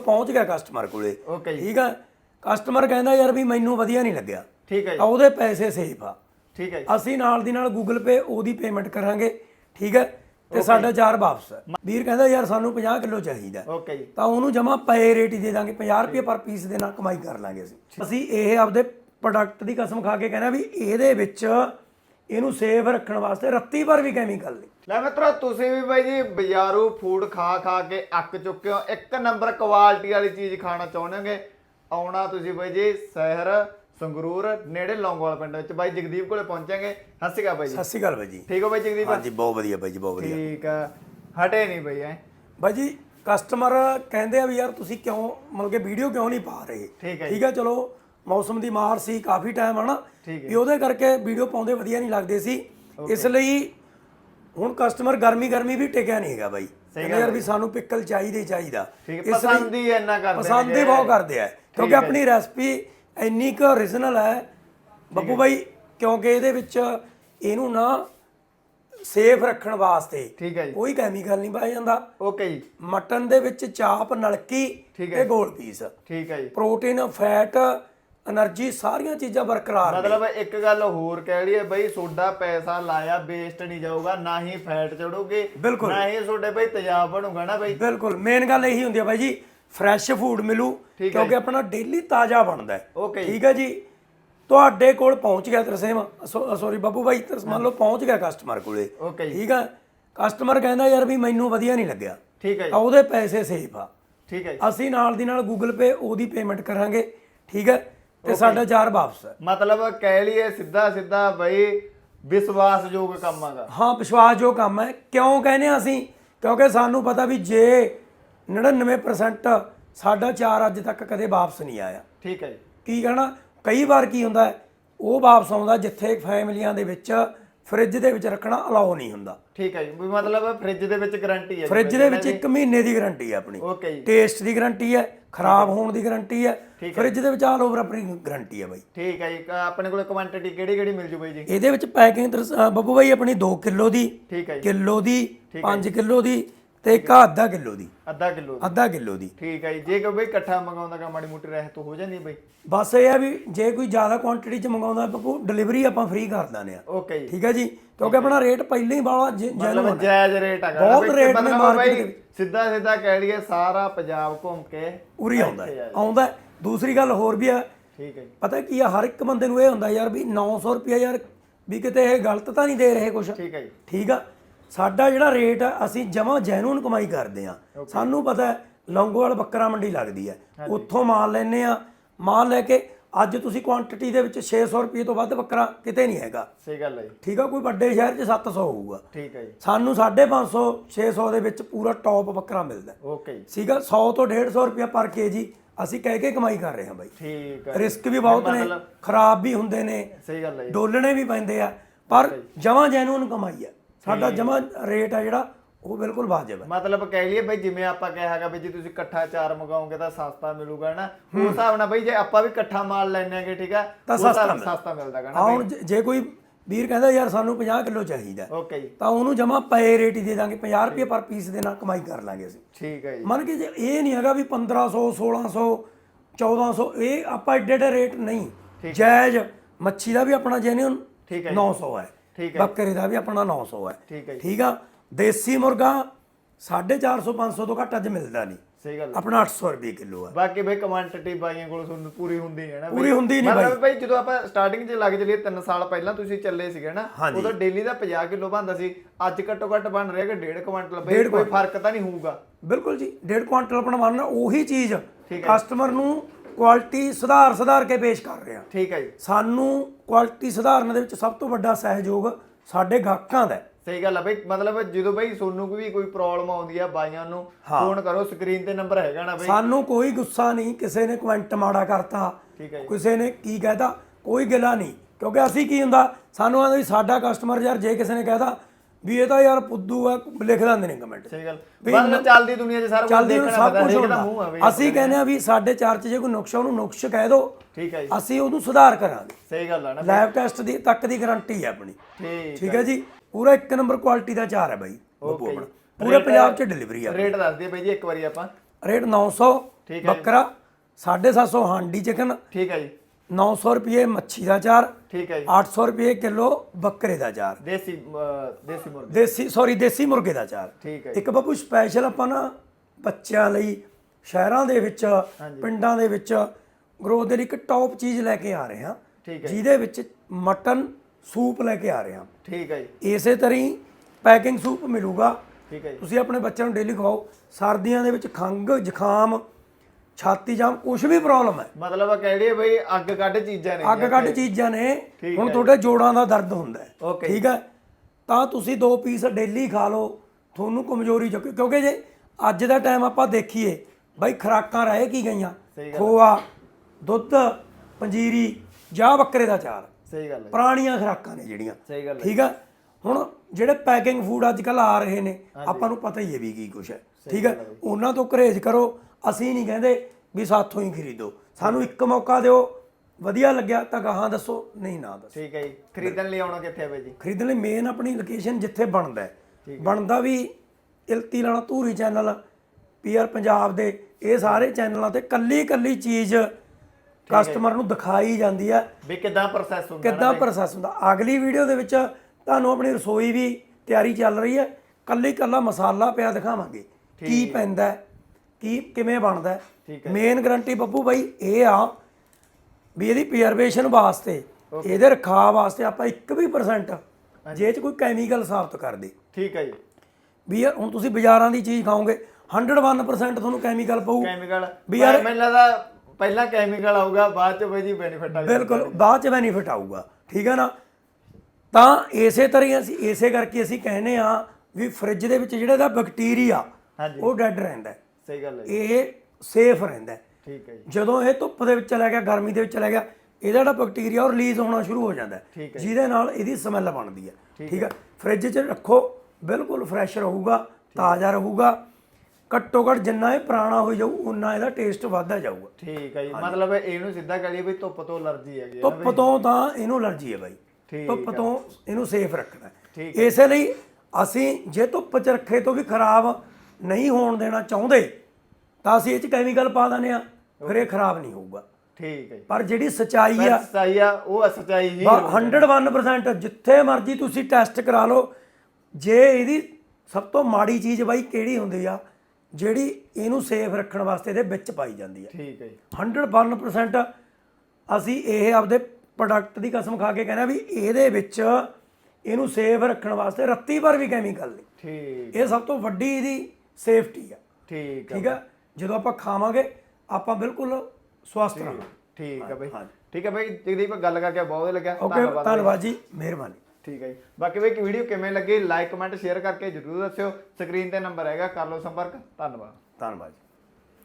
ਪਹੁੰਚ ਗਿਆ ਕਸਟਮਰ ਕੋਲੇ। ਓਕੇ ਜੀ। ਠੀਕ ਆ? ਕਸਟਮਰ ਕਹਿੰਦਾ ਯਾਰ ਵੀ ਮੈਨੂੰ ਵਧੀਆ ਨਹੀਂ ਲੱਗਿਆ। ਠੀਕ ਹੈ ਜੀ। ਤਾਂ ਉਹਦੇ ਪੈਸੇ ਸੇਫ ਆ। ਠੀਕ ਹੈ ਜੀ। ਅਸੀਂ ਨਾਲ ਦੀ ਨਾਲ ਗੂਗਲ ਪੇ ਉਹਦੀ ਪੇਮੈਂਟ ਕਰਾਂਗੇ। ਠੀਕ ਹੈ ਤੇ ਸਾਡਾ ਚਾਰ ਵਾਪਸ ਹੈ ਵੀਰ ਕਹਿੰਦਾ ਯਾਰ ਸਾਨੂੰ 50 ਕਿਲੋ ਚਾਹੀਦਾ। ਓਕੇ ਜੀ। ਤਾਂ ਉਹਨੂੰ ਜਮਾ ਪਏ ਰੇਟ ਹੀ ਦੇ ਦਾਂਗੇ। 50 ਰੁਪਏ ਪਰ ਪੀਸ ਦੇ ਨਾਲ ਕਮਾਈ ਕਰ ਲਾਂਗੇ ਅਸੀਂ। ਅਸੀਂ ਇਹ ਆਪਦੇ ਪ੍ਰੋਡਕਟ ਦੀ ਕਸਮ ਖਾ ਕੇ ਕਹਿੰਦਾ ਵੀ ਇਹਦੇ ਵਿੱਚ ਇਹਨੂੰ ਸੇਫ ਰੱਖਣ ਵਾਸਤੇ ਰੱਤੀ ਭਰ ਵੀ ਕੈਮੀਕਲ ਨਹੀਂ ਲੈ ਮਿੱਤਰੋ ਤੁਸੀਂ ਵੀ ਬਾਈ ਜੀ ਬਾਜ਼ਾਰੂ ਫੂਡ ਖਾ ਖਾ ਕੇ ਅੱਕ ਚੁੱਕੇ ਹੋ। ਇੱਕ ਨੰਬਰ ਕੁਆਲਿਟੀ ਵਾਲੀ ਚੀਜ਼ ਖਾਣਾ ਚਾਹੁੰਦੇ ਹੋਗੇ ਆਉਣਾ ਤੁਸੀਂ ਬਾਈ ਜੀ ਸ਼ਹਿਰ ਸੰਗਰੂਰ ਨੇੜੇ ਲੌਂਗੋਵਾਲ ਪਿੰਡ ਵਿੱਚ। ਬਾਈ ਜਗਦੀਪ ਕੋਲੇ ਪਹੁੰਚਾਂਗੇ। ਸਤਿ ਸ਼੍ਰੀ ਅਕਾਲ ਬਾਈ ਜੀ। ਸਤਿ ਸ਼੍ਰੀ ਅਕਾਲ ਬਾਈ ਜੀ। ਠੀਕ ਹੋ ਬਾਈ ਜਗਦੀਪ? ਹਾਂਜੀ ਬਹੁਤ ਵਧੀਆ ਬਾਈ ਜੀ ਬਹੁਤ ਵਧੀਆ। ਠੀਕ ਆ। ਹਟੇ ਨਹੀਂ ਬਈ ਐ ਬਾਈ ਜੀ ਕਸਟਮਰ ਕਹਿੰਦੇ ਆ ਵੀ ਯਾਰ ਤੁਸੀਂ ਕਿਉਂ ਮਤਲਬ ਕਿ ਵੀਡੀਓ ਕਿਉਂ ਨਹੀਂ ਪਾ ਰਹੇ? ਠੀਕ ਹੈ ਠੀਕ ਹੈ ਚਲੋ। ਮੌਸਮ ਦੀ ਮਾਰ ਸੀ ਕਾਫੀ ਟਾਈਮ ਹਨਾ ਵੀ ਉਹਦੇ ਕਰਕੇ ਵੀਡੀਓ ਪਾਉਂਦੇ ਵਧੀਆ ਨਹੀਂ ਲੱਗਦੇ ਸੀ। ਇਸ ਲਈ ਹੁਣ ਕਸਟਮਰ ਗਰਮੀ ਗਰਮੀ ਵੀ ਟਿਕਿਆ ਨਹੀਂ ਹੈਗਾ ਬਾਈ। ਕਹਿੰਦੇ ਯਾਰ ਵੀ ਸਾਨੂੰ ਪਿੱਕਲ ਚਾਹੀਦਾ ਹੀ ਚਾਹੀਦਾ ਪਸੰਦ ਹੀ ਇੰਨਾ ਕਰਦੇ ਪਸੰਦ ਹੀ ਬਹੁਤ ਕਰਦੇ ਆ। ਕਿਉਂਕਿ ਆਪਣੀ ਰੈਸਪੀ ਇੰਨੀ ਕੁ ਓਰੀਜਨਲ ਹੈ। ਬੱਬੂ ਬਾਈ ਕਿਉਂਕਿ ਇਹਦੇ ਵਿੱਚ ਇਹਨੂੰ ਨਾ ਸੇਫ ਰੱਖਣ ਵਾਸਤੇ ਠੀਕ ਹੈ ਜੀ। ਕੋਈ ਕੈਮੀਕਲ ਨਹੀਂ ਪਾਇਆ ਜਾਂਦਾ। ਓਕੇ ਜੀ। ਮਟਨ ਦੇ ਵਿੱਚ ਚਾਪ ਨਲਕੀ ਤੇ ਗੋਲ ਪੀਸ। ਠੀਕ ਹੈ ਜੀ। ਪ੍ਰੋਟੀਨ ਫੈਟ એનર્ਜੀ ਸਾਰੀਆਂ ਚੀਜ਼ਾਂ ਬਰਕਰਾਰ ਮਤਲਬ ਇੱਕ ਗੱਲ ਹੋਰ ਕਹਿ ਲਈਏ ਬਈ ਤੁਹਾਡਾ ਪੈਸਾ ਲਾਇਆ ਵੇਸਟ ਨਹੀਂ ਜਾਊਗਾ ਨਾ ਹੀ ਫੈਟ ਚੜੂਗੀ ਨਾ ਹੀ ਤੁਹਾਡੇ ਬਈ ਤੇਜ਼ਾਬ ਬਣੂਗਾ ਨਾ ਬਈ। ਬਿਲਕੁਲ। ਮੇਨ ਗੱਲ ਇਹੀ ਹੁੰਦੀ ਆ ਬਾਈ ਜੀ ਫਰੈਸ਼ ਫੂਡ ਮਿਲੂ ਕਿਉਂਕਿ ਆਪਣਾ ਡੇਲੀ ਤਾਜ਼ਾ ਬਣਦਾ ਹੈ। ਠੀਕ ਹੈ ਜੀ? ਤੁਹਾਡੇ ਕੋਲ ਪਹੁੰਚ ਗਿਆ ਤਰਸੇਮ ਸੌਰੀ ਬੱਬੂ ਬਾਈ ਤਰਸ ਮੰਨ ਲਓ ਪਹੁੰਚ ਗਿਆ ਕਸਟਮਰ ਕੋਲੇ। ਠੀਕ ਹੈ? ਕਸਟਮਰ ਕਹਿੰਦਾ ਯਾਰ ਵੀ ਮੈਨੂੰ ਵਧੀਆ ਨਹੀਂ ਲੱਗਿਆ। ਠੀਕ ਹੈ ਤਾਂ ਉਹਦੇ ਪੈਸੇ ਸੇਫ ਆ। ਠੀਕ ਹੈ ਅਸੀਂ ਨਾਲ ਦੀ ਨਾਲ Google Pay ਉਹਦੀ ਪੇਮੈਂਟ ਕਰਾਂਗੇ। ਠੀਕ ਹੈ? ਤੇ ਸਾਡਾ ਚਾਰ ਵਾਪਸ ਹੈ। ਮਤਲਬ ਕਹਿ ਲਈਏ ਸਿੱਧਾ ਸਿੱਧਾ ਬਈ ਵਿਸ਼ਵਾਸਯੋਗ ਕੰਮ ਆਗਾ ਹਾਂ ਵਿਸ਼ਵਾਸ ਜੋ ਕੰਮ ਹੈ। ਕਿਉਂ ਕਹਿੰਦੇ ਅਸੀਂ? ਕਿਉਂਕਿ ਸਾਨੂੰ ਪਤਾ ਵੀ ਜੇ 99% ਸਾਡਾ ਚਾਰ ਅੱਜ ਤੱਕ ਕਦੇ ਵਾਪਸ ਨਹੀਂ ਆਇਆ। ਠੀਕ ਹੈ ਜੀ। ਕੀ ਕਹਣਾ? ਕਈ ਵਾਰ ਕੀ ਹੁੰਦਾ ਹੈ ਉਹ ਵਾਪਸ ਆਉਂਦਾ ਜਿੱਥੇ ਫੈਮਲੀਆਂ ਦੇ ਵਿੱਚ ਫ੍ਰਿਜ ਦੇ ਵਿੱਚ ਰੱਖਣਾ ਅਲਾਉ ਨਹੀਂ ਹੁੰਦਾ। ਠੀਕ ਹੈ ਜੀ। ਵੀ ਮਤਲਬ ਫ੍ਰਿਜ ਦੇ ਵਿੱਚ ਗਾਰੰਟੀ ਹੈ। ਫ੍ਰਿਜ ਦੇ ਵਿੱਚ 1 ਮਹੀਨੇ ਦੀ ਗਾਰੰਟੀ ਹੈ ਆਪਣੀ। ਓਕੇ ਜੀ। ਟੇਸਟ ਦੀ ਗਾਰੰਟੀ ਹੈ ਖਰਾਬ ਹੋਣ ਦੀ ਗਾਰੰਟੀ ਹੈ ਫ੍ਰਿਜ ਦੇ ਵਿੱਚ ਆਲ ਓਵਰ ਆਪਣੀ ਗਾਰੰਟੀ ਹੈ ਬਾਈ। ਠੀਕ ਹੈ ਜੀ ਆਪਣੇ ਕੋਲ ਕੁਆਂਟੀਟੀ ਕਿਹੜੀ ਕਿਹੜੀ ਮਿਲ ਜੂ ਬਈ ਜੀ? ਇਹਦੇ ਵਿੱਚ ਪੈਕਿੰਗ ਬੱਬੂ ਬਾਈ ਆਪਣੀ 2 ਕਿਲੋ ਦੀ ਠੀਕ ਹੈ ਜੀ। ਕਿਲੋ ਦੀ 5 ਕਿਲੋ ਦੀ ਤੇ ਇੱਕ ਅੱਧਾ ਕਿਲੋ ਦੀ। ਅੱਧਾ ਕਿਲੋ ਅੱਧਾ ਕਿਲੋ ਦੀ। ਠੀਕ ਹੈ ਜੀ ਜੇ ਕੋਈ ਬਈ ਇਕੱਠਾ ਮੰਗਾਉਂਦਾ ਕਾ ਮਾੜੀ ਮੋਟੀ ਰਹਿਤ ਹੋ ਜਾਂਦੀ ਬਈ। ਬਸ ਇਹ ਆ ਵੀ ਜੇ ਕੋਈ ਜ਼ਿਆਦਾ ਕੁਆਂਟੀਟੀ ਚ ਮੰਗਾਉਂਦਾ ਬੱਬੂ ਡਿਲੀਵਰੀ ਆਪਾਂ ਫ੍ਰੀ ਕਰ ਦਿੰਦੇ ਆ ਓਕੇ ਜੀ। ਠੀਕ ਹੈ ਜੀ ਕਿਉਂਕਿ ਆਪਣਾ ਰੇਟ ਪਹਿਲਾਂ ਹੀ ਬਾਲਾ ਜੈਨੂਨ ਜਾਇਜ਼ ਰੇਟ ਹੈਗਾ। ਬਹੁਤ ਰੇਟ ਨੇ ਦੇ ਵਿੱਚ। ਸਿੱਧਾ ਸਿੱਧਾ ਕਹਿ ਲਈਏ ਸਾਰਾ ਪੰਜਾਬ ਘੁੰਮ ਕੇ ਉਰੀ ਆਉਂਦਾ ਹੈ। ਆਉਂਦਾ ਹੈ। ਦੂਸਰੀ ਗੱਲ ਹੋਰ ਵੀ ਆ। ਠੀਕ ਹੈ ਜੀ। ਪਤਾ ਕੀ ਆ ਹਰ ਇੱਕ ਬੰਦੇ ਨੂੰ ਇਹ ਹੁੰਦਾ ਯਾਰ ਵੀ 900 ਰੁਪਇਆ ਯਾਰ ਵੀ ਕਿਤੇ ਇਹ ਗਲਤ ਤਾਂ ਨਹੀਂ ਦੇ ਰਹੇ ਕੁਛ। ਠੀਕ ਹੈ ਜੀ। ਠੀਕ ਆ। ਸਾਡਾ ਜਿਹੜਾ ਰੇਟ ਆ ਅਸੀਂ ਜਮਾ ਜੈਨੂਨ ਕਮਾਈ ਕਰਦੇ ਆ। ਸਾਨੂੰ ਪਤਾ ਲੌਂਗੋਵਾਲ ਬੱਕਰਾ ਮੰਡੀ ਲੱਗਦੀ ਹੈ। ਉੱਥੋਂ ਮਾਲ ਲੈਨੇ ਆ। ਮਾਲ ਲੈ ਕੇ ਅੱਜ ਤੁਸੀਂ ਕੁਆਂਟੀਟੀ ਦੇ ਵਿੱਚ 600 ਰੁਪਏ ਤੋਂ ਵੱਧ ਬੱਕਰਾ ਕਿਤੇ ਨਹੀਂ ਹੈਗਾ। ਸਹੀ ਗੱਲ ਹੈ ਜੀ। ਠੀਕ ਆ ਕੋਈ ਵੱਡੇ ਸ਼ਹਿਰ 'ਚ 700 ਹੋਊਗਾ। ਠੀਕ ਹੈ ਜੀ। ਸਾਨੂੰ 550 600 ਦੇ ਵਿੱਚ ਪੂਰਾ ਟੌਪ ਬੱਕਰਾ ਮਿਲਦਾ। ਹੈ। ਓਕੇ ਜੀ ਸੀਗਾ 100 ਤੋਂ 150 ਰੁਪਏ ਪਰ ਕੇਜੀ ਅਸੀਂ ਕਹਿ ਕੇ ਕਮਾਈ ਕਰ ਰਹੇ ਹਾਂ ਬਾਈ। ਠੀਕ ਹੈ ਰਿਸਕ ਵੀ ਬਹੁਤ ਨੇ ਖਰਾਬ ਵੀ ਹੁੰਦੇ ਨੇ ਸਹੀ ਗੱਲ ਹੈ ਜੀ। ਡੋਲਣੇ ਵੀ ਪੈਂਦੇ ਆ। ਪਰ ਜਮਾ ਜੈਨੂਨ ਕਮਾਈ ਆ। ਸਾਡਾ ਜਮਾ ਰੇਟ ਆ ਜਿਹੜਾ ਉਹ ਬਿਲਕੁਲ ਵਾਜਬ ਹੈ। ਮਤਲਬ ਕਹਿ ਲਈਏ ਬਈ ਜਿਵੇਂ ਆਪਾਂ ਕਿਹਾ ਹੈਗਾ ਵੀ ਜੇ ਤੁਸੀਂ ਇਕੱਠਾ ਚਾਰ ਮੰਗਾਓਗੇ ਤਾਂ ਸਸਤਾ ਮਿਲੂਗਾ ਨਾ? ਉਸ ਹਿਸਾਬ ਨਾਲ ਬਈ ਜੇ ਆਪਾਂ ਵੀ ਇਕੱਠਾ ਮਾਲ ਲੈਣੇ ਆਗੇ ਠੀਕ ਆ ਤਾਂ ਸਸਤਾ ਸਸਤਾ ਮਿਲਦਾ। ਹੈਗਾ ਨਾ ਹੁਣ ਜੇ- ਕੋਈ ਵੀਰ ਕਹਿੰਦਾ ਯਾਰ ਸਾਨੂੰ 50 ਕਿਲੋ ਚਾਹੀਦਾ ਓਕੇ ਜੀ। ਤਾਂ ਉਹਨੂੰ ਜਮਾ ਪਏ ਰੇਟ ਹੀ ਦੇ ਦਾਂਗੇ 50 ਰੁਪਏ ਪਰ ਪੀਸ ਦੇ ਨਾਲ ਕਮਾਈ ਕਰ ਲਾਂਗੇ ਅਸੀਂ। ਠੀਕ ਹੈ ਜੀ। ਮੰਨ ਕੇ ਜੇ ਇਹ ਨਹੀਂ ਹੈਗਾ ਵੀ 1500 1600 1400 ਇਹ ਆਪਾਂ ਏਡੇ ਏਡੇ ਰੇਟ ਨਹੀਂ। ਜਾਇਜ਼ ਮੱਛੀ ਦਾ ਵੀ ਆਪਣਾ ਜੈਨੂਨ ਠੀਕ ਹੈ 900 ਹੈ ਠੀਕ ਬੱਕਰੇ ਦਾ ਵੀ ਆਪਣਾ 900 ਹੈ। ਠੀਕ ਹੈ ਠੀਕ ਆ? ਦੇਸੀ ਮੁਰਗਾ 450 500 ਤੋਂ ਘੱਟ ਅੱਜ ਮਿਲਦਾ ਨਹੀਂ। ਸਹੀ ਗੱਲ ਹੈ। ਆਪਣਾ 800 ਰੁਪਏ ਕਿਲੋ ਹੈ ਬਾਕੀ ਬਈ ਕੁਆਂਟੀਟੀ ਬਾਈਆਂ ਕੋਲ ਤੁਹਾਨੂੰ ਪੂਰੀ ਹੁੰਦੀ ਹੈ ਨਾ ਬਈ। ਪੂਰੀ ਹੁੰਦੀ ਨਹੀਂ ਮਤਲਬ ਬਈ। ਜਦੋਂ ਆਪਾਂ ਸਟਾਰਟਿੰਗ 'ਚ ਲੱਗ ਚਲੀਏ 3 ਸਾਲ ਪਹਿਲਾਂ ਤੁਸੀਂ ਚੱਲੇ ਸੀਗੇ ਨਾ ਹਾਂਜੀ। ਉਦੋਂ ਡੇਲੀ ਦਾ 50 ਕਿਲੋ ਬਣਦਾ ਸੀ। ਅੱਜ ਘੱਟੋ ਘੱਟ ਬਣ ਰਿਹਾ ਕਿ 1.5 ਕੁਆਂਟਲ। ਬਈ ਕੋਈ ਫ਼ਰਕ ਤਾਂ ਨਹੀਂ ਹੋਊਗਾ। ਬਿਲਕੁਲ ਜੀ 1.5 ਕੁਆਂਟਲ ਆਪਣਾ ਬਣਨਾ ਉਹੀ ਚੀਜ਼ ਕਸਟਮਰ ਨੂੰ ਕੁਆਲਿਟੀ ਸੁਧਾਰ ਸੁਧਾਰ ਕੇ ਪੇਸ਼ ਕਰ ਰਹੇ। ਠੀਕ ਹੈ ਜੀ। ਸਾਨੂੰ ਕੁਆਲਿਟੀ ਸੁਧਾਰਨ ਦੇ ਵਿੱਚ ਸਭ ਤੋਂ ਵੱਡਾ ਸਹਿਯੋਗ ਸਾਡੇ ਗਾਹਕਾਂ ਦਾ ਹੈ। ਸਹੀ ਗੱਲ ਆ ਬਈ ਮਤਲਬ ਜਦੋਂ ਬਈ ਸੋਨੂੰ ਵੀ ਕੋਈ ਪ੍ਰੋਬਲਮ ਆਉਂਦੀ ਆ ਬਾਈਆਂ ਨੂੰ ਫੋਨ ਕਰੋ ਸਕਰੀਨ ਤੇ ਨੰਬਰ ਹੈਗਾ ਨਾ ਬਈ। ਸਾਨੂੰ ਕੋਈ ਗੁੱਸਾ ਨਹੀਂ ਕਿਸੇ ਨੇ ਕਮੈਂਟ ਮਾੜਾ ਕਰਤਾ ਠੀਕ ਹੈ ਜੀ। ਕਿਸੇ ਨੇ ਕੀ ਕਹਿਤਾ ਕੋਈ ਗਿਲਾ ਨਹੀਂ। ਕਿਉਂਕਿ ਅਸੀਂ ਕੀ ਹੁੰਦਾ ਸਾਨੂੰ ਆਂਦਾ ਸਾਡਾ ਕਸਟਮਰ ਯਾਰ ਜੇ ਕਿਸੇ ਨੇ ਕਹਿਤਾ ਵੀ ਇਹ ਤਾਂ ਯਾਰ ਪੁੱਦੂ ਆ ਲਿਖ ਦਿੰਦੇ ਨੇ ਕਮੈਂਟ ਸਹੀ ਗੱਲ। ਮਤਲਬ ਚੱਲਦੀ ਦੁਨੀਆ 'ਚ ਸਾਰਾ ਕੁਝ ਚੱਲਦੀ ਨੂੰ ਦੇਖਣਾ ਸਭ ਪਤਾ ਕੁਝ ਹਰੇਕ ਦਾ ਮੂੰਹ ਆ ਬਈ। ਅਸੀਂ ਕਹਿੰਦੇ ਆ ਵੀ ਸਾਡੇ ਚਾਰ ਚ ਜੇ ਕੋਈ ਨੁਕਸ ਆ ਉਹਨੂੰ ਨੁਕਸ ਕਹਿ ਦਿਓ ਠੀਕ ਹੈ ਜੀ। ਅਸੀਂ ਉਹਨੂੰ ਸੁਧਾਰ ਕਰਾਂਗੇ। ਸਹੀ ਗੱਲ ਆ ਨਾ ਲੈਬ ਟੈਸਟ ਦੀ ਤੱਕ ਦੀ ਗਾਰੰਟੀ ਹੈ ਆਪਣੀ। ਠੀਕ ਠੀਕ ਹੈ ਜੀ। ਪੂਰਾ ਇੱਕ ਨੰਬਰ ਕੁਆਲਿਟੀ ਦਾ ਚਾਰ ਹੈ ਬਾਈ ਬੱਬੂ ਆਪਣਾ। ਪੂਰੇ ਪੰਜਾਬ 'ਚ ਡਿਲੀਵਰੀ ਆ। ਰੇਟ ਦੱਸ ਦਿਓ ਬਈ ਜੀ ਇੱਕ ਵਾਰੀ ਆਪਾਂ। ਰੇਟ 900 ਠੀਕ ਹੈ। ਬੱਕਰਾ 750 ਹਾਂਡੀ ਚਿਕਨ ਠੀਕ ਹੈ ਜੀ। 900 ਰੁਪਏ ਮੱਛੀ ਦਾ ਚਾਰ ਠੀਕ ਹੈ ਜੀ। 800 ਰੁਪਏ ਕਿਲੋ ਬੱਕਰੇ ਦਾ ਚਾਰ। ਦੇਸੀ ਦੇਸੀ ਮੁਰਗੀ। ਦੇਸੀ ਸੌਰੀ ਦੇਸੀ ਮੁਰਗੇ ਦਾ ਚਾਰ। ਠੀਕ ਹੈ ਇੱਕ ਬੱਬੂ ਸਪੈਸ਼ਲ ਆਪਾਂ ਨਾ ਬੱਚਿਆਂ ਲਈ ਸ਼ਹਿਰਾਂ ਦੇ ਵਿੱਚ ਪਿੰਡਾਂ ਦੇ ਵਿੱਚ ਗਰੋਥ ਦੇ ਲਈ ਇੱਕ ਟੌਪ ਚੀਜ਼ ਲੈ ਕੇ ਆ ਰਹੇ ਹੈ। ਜਿਹਦੇ ਵਿੱਚ ਮਟਨ ਸੂਪ ਲੈ ਕੇ ਆ ਰਹੇ ਹਾਂ। ਠੀਕ ਹੈ ਜੀ। ਇਸੇ ਤਰ੍ਹਾਂ ਹੀ ਪੈਕਿੰਗ ਸੂਪ ਮਿਲੂਗਾ। ਠੀਕ ਹੈ ਜੀ। ਤੁਸੀਂ ਆਪਣੇ ਬੱਚਿਆਂ ਨੂੰ ਡੇਲੀ ਖਵਾਓ। ਸਰਦੀਆਂ ਦੇ ਵਿੱਚ ਖੰਘ ਜ਼ੁਕਾਮ ਛਾਤੀ ਜਾਮ ਕੁਝ ਵੀ ਪ੍ਰੋਬਲਮ ਹੈ। ਮਤਲਬ ਕਿਹੜੀ ਬਈ ਅੱਗ ਕੱਢ ਚੀਜ਼ਾਂ ਨੇ ਅੱਗ ਕੱਢ ਚੀਜ਼ਾਂ ਨੇ। ਹੁਣ ਤੁਹਾਡੇ ਜੋੜਾਂ ਦਾ ਦਰਦ ਹੁੰਦਾ ਹੈ। ਠੀਕ ਹੈ? ਤਾਂ ਤੁਸੀਂ ਦੋ ਪੀਸ ਡੇਲੀ ਖਾ ਲਓ। ਤੁਹਾਨੂੰ ਕਮਜ਼ੋਰੀ ਕਿਉਂਕਿ ਜੇ ਅੱਜ ਦਾ ਟਾਈਮ ਆਪਾਂ ਦੇਖੀਏ ਬਾਈ ਖਰਾਕਾਂ ਰਹਿ ਕੀ ਗਈਆਂ? ਖੋਆ ਦੁੱਧ ਪੰਜੀਰੀ ਜਾਂ ਬੱਕਰੇ ਦਾ ਚਾਰ ਸਹੀ ਗੱਲ ਹੈ ਪੁਰਾਣੀਆਂ ਖਰਾਕਾਂ ਨੇ ਜਿਹੜੀਆਂ। ਸਹੀ ਗੱਲ ਹੈ ਠੀਕ ਹੈ ਹੁਣ ਜਿਹੜੇ ਪੈਕਿੰਗ ਫੂਡ ਅੱਜ ਕੱਲ ਆ ਰਹੇ ਨੇ ਆਪਾਂ ਨੂੰ ਪਤਾ ਹੀ ਹੈ ਵੀ ਕੀ ਕੁਛ ਹੈ। ਠੀਕ ਹੈ ਉਹਨਾਂ ਤੋਂ ਘਰੇਜ ਕਰੋ ਅਸੀਂ ਨਹੀਂ ਕਹਿੰਦੇ ਵੀ ਸਾਥੋਂ ਹੀ ਖਰੀਦੋ। ਸਾਨੂੰ ਇੱਕ ਮੌਕਾ ਦਿਓ ਵਧੀਆ ਲੱਗਿਆ ਤਾਂ ਗਾਹਾਂ ਦੱਸੋ ਨਹੀਂ ਨਾ ਦੱਸੋ। ਠੀਕ ਹੈ ਜੀ। ਖਰੀਦਣ ਲਈ ਆਉਣਾ ਕਿੱਥੇ ਹੈ ਬਈ ਜੀ? ਖਰੀਦਣ ਲਈ ਮੇਨ ਆਪਣੀ ਲੋਕੇਸ਼ਨ ਜਿੱਥੇ ਬਣਦਾ ਹੈ। ਬਣਦਾ ਵੀ ਇਲਤੀ ਲਾਣਾ ਧੂਰੀ ਚੈਨਲ ਪੀਆਰ ਪੰਜਾਬ ਦੇ ਇਹ ਸਾਰੇ ਚੈਨਲਾਂ ਤੇ ਕੱਲੀ ਕੱਲੀ ਚੀਜ਼ ਕਸਟਮਰ ਨੂੰ ਦਿਖਾਈ ਜਾਂਦੀ ਹੈ ਵੀ ਕਿਦਾਂ ਪ੍ਰੋਸੈਸ ਹੁੰਦਾ ਕਿੱਦਾਂ ਪ੍ਰੋਸੈਸ ਹੁੰਦਾ। ਅਗਲੀ ਵੀਡੀਓ ਦੇ ਵਿੱਚ ਤੁਹਾਨੂੰ ਆਪਣੀ ਰਸੋਈ ਵੀ ਤਿਆਰੀ ਚੱਲ ਰਹੀ ਹੈ। ਕੱਲੀ ਕੱਲਾ ਮਸਾਲਾ ਪਿਆ ਦਿਖਾਵਾਂਗੇ। ਕੀ ਪੈਂਦਾ ਕੀ ਕਿਵੇਂ ਬਣਦਾ ਮੇਨ ਗਰੰਟੀ ਬੱਬੂ ਬਾਈ ਇਹ ਆ ਵੀ ਇਹਦੀ ਪ੍ਰੀਜ਼ਰਵੇਸ਼ਨ ਵਾਸਤੇ ਇਹਦੇ ਰਖਾਅ ਵਾਸਤੇ ਆਪਾਂ 1 ਵੀ percent ਜੇ ਚ ਕੋਈ ਕੈਮੀਕਲ ਸਾਬਤ ਕਰ ਦੇ। ਠੀਕ ਹੈ ਜੀ। ਵੀ ਹੁਣ ਤੁਸੀਂ ਬਾਜ਼ਾਰਾਂ ਦੀ ਚੀਜ਼ ਖਾਓਗੇ 101% ਤੁਹਾਨੂੰ ਕੈਮੀਕਲ ਪਊ। ਕੈਮੀਕਲ ਵੀ ਯਾਰ- ਮੈਨੂੰ ਲੱਗਦਾ ਪਹਿਲਾਂ ਕੈਮੀਕਲ ਆਊਗਾ ਬਾਅਦ ਚ ਬਈ ਜੀ ਬੈਨੀਫਿਟ ਆ ਬਿਲਕੁਲ ਬਾਅਦ ਚ ਬੈਨੀਫਿਟ ਆਊਗਾ ਠੀਕ ਹੈ ਨਾ? ਤਾਂ ਇਸੇ ਤਰ੍ਹਾਂ ਹੀ ਅਸੀਂ ਇਸੇ ਕਰਕੇ ਅਸੀਂ ਕਹਿੰਦੇ ਆ ਵੀ ਫ੍ਰਿਜ ਦੇ ਵਿੱਚ ਜਿਹੜਾ ਇਹਦਾ ਬੈਕਟੀਰੀਆ ਉਹ ਡੈਡ ਰਹਿੰਦਾ। ਸਹੀ ਗੱਲ ਹੈ ਇਹ ਸੇਫ ਰਹਿੰਦਾ। ਠੀਕ ਹੈ ਜੀ। ਜਦੋਂ ਇਹ ਧੁੱਪ ਦੇ ਵਿੱਚ ਚਲਾ ਗਿਆ ਗਰਮੀ ਦੇ ਵਿੱਚ ਚਲਾ ਗਿਆ ਇਹਦਾ ਜਿਹੜਾ ਬੈਕਟੀਰੀਆ ਉਹ ਰਿਲੀਜ਼ ਹੋਣਾ ਸ਼ੁਰੂ ਹੋ ਜਾਂਦਾ ਜਿਹਦੇ ਨਾਲ ਇਹਦੀ ਸਮੈਲ ਬਣਦੀ ਹੈ। ਠੀਕ ਹੈ। ਫ੍ਰਿਜ 'ਚ ਰੱਖੋ ਬਿਲਕੁਲ ਫਰੈਸ਼ ਰਹੂਗਾ ਤਾਜ਼ਾ ਰਹੂਗਾ। ਘੱਟੋ ਘੱਟ ਜਿੰਨਾ ਇਹ ਪੁਰਾਣਾ ਹੋ ਜਾਊ ਉਨਾ ਇਹਦਾ ਟੇਸਟ ਵੱਧਦਾ ਜਾਊਗਾ। ਠੀਕ ਹੈ ਜੀ। ਮਤਲਬ ਇਹਨੂੰ ਸਿੱਧਾ ਕਰੀਏ ਵੀ ਧੁੱਪ ਤੋਂ ਅਲਰਜੀ ਹੈਗੀ ਹੈ ਨਾ ਧੁੱਪ ਤੋਂ ਤਾਂ ਇਹਨੂੰ ਅਲਰਜੀ ਹੈ ਬਾਈ। ਠੀਕ ਧੁੱਪ ਤੋਂ ਇਹਨੂੰ ਸੇਫ ਰੱਖਣਾ ਹੈ। ਠੀਕ ਇਸੇ ਲਈ ਅਸੀਂ ਜੇ ਧੁੱਪ 'ਚ ਰੱਖੇ ਤੋਂ ਵੀ ਖਰਾਬ ਨਹੀਂ ਹੋਣ ਦੇਣਾ ਚਾਹੁੰਦੇ ਤਾਂ ਅਸੀਂ ਇਹ 'ਚ ਕੈਮੀਕਲ ਪਾ ਦਿੰਦੇ ਆ ਫਿਰ ਇਹ ਖਰਾਬ ਨਹੀਂ ਹੋਊਗਾ। ਠੀਕ ਹੈ ਜੀ। ਪਰ ਜਿਹੜੀ ਸਚਾਈ ਆ ਸਹੀ ਆ ਉਹ ਸੱਚਾਈ ਹੀ 101% ਜਿੱਥੇ ਮਰਜ਼ੀ ਤੁਸੀਂ ਟੈਸਟ ਕਰਾ ਲਓ ਜੇ ਇਹਦੀ ਸਭ ਤੋਂ ਮਾੜੀ ਚੀਜ਼ ਬਾਈ ਕਿਹੜੀ ਹੁੰਦੀ ਆ ਜਿਹੜੀ ਇਹਨੂੰ ਸੇਫ ਰੱਖਣ ਵਾਸਤੇ ਇਹਦੇ ਵਿੱਚ ਪਾਈ ਜਾਂਦੀ ਆ ਠੀਕ ਹੈ ਜੀ। 101% ਅਸੀਂ ਇਹ ਆਪਦੇ ਪ੍ਰੋਡਕਟ ਦੀ ਕਸਮ ਖਾ ਕੇ ਕਹਿੰਦੇ ਆ ਵੀ ਇਹਦੇ ਵਿੱਚ ਇਹਨੂੰ ਸੇਫ ਰੱਖਣ ਵਾਸਤੇ ਰੱਤੀ ਭਰ ਵੀ ਕੈਮੀਕਲ ਨਹੀਂ ਠੀਕ। ਇਹ ਸਭ ਤੋਂ ਵੱਡੀ ਇਹਦੀ ਸੇਫਟੀ ਆ। ਠੀਕ ਹੈ ਠੀਕ ਆ? ਜਦੋਂ ਆਪਾਂ ਖਾਵਾਂਗੇ ਆਪਾਂ ਬਿਲਕੁਲ ਸਵਸਥ ਰਹਾਂਗੇ। ਠੀਕ ਹੈ ਬਈ। ਠੀਕ ਹੈ ਬਈ ਜਗਦੀਪ ਗੱਲ ਕਰਕੇ ਬਹੁਤ ਵਧੀਆ ਲੱਗਿਆ। ਓਕੇ ਧੰਨਵਾਦ ਜੀ ਮਿਹਰਬਾਨੀ। ਠੀਕ ਹੈ ਜੀ। ਬਾਕੀ ਬਈ ਵੀਡੀਓ ਕਿਵੇਂ ਲੱਗੀ ਲਾਈਕ ਕਮੈਂਟ ਸ਼ੇਅਰ ਕਰਕੇ ਜਰੂਰ ਦੱਸਿਓ। ਸਕਰੀਨ ਤੇ ਨੰਬਰ ਹੈਗਾ, ਕਰ ਲਓ ਸੰਪਰਕ। ਧੰਨਵਾਦ। ਧੰਨਵਾਦ ਜੀ।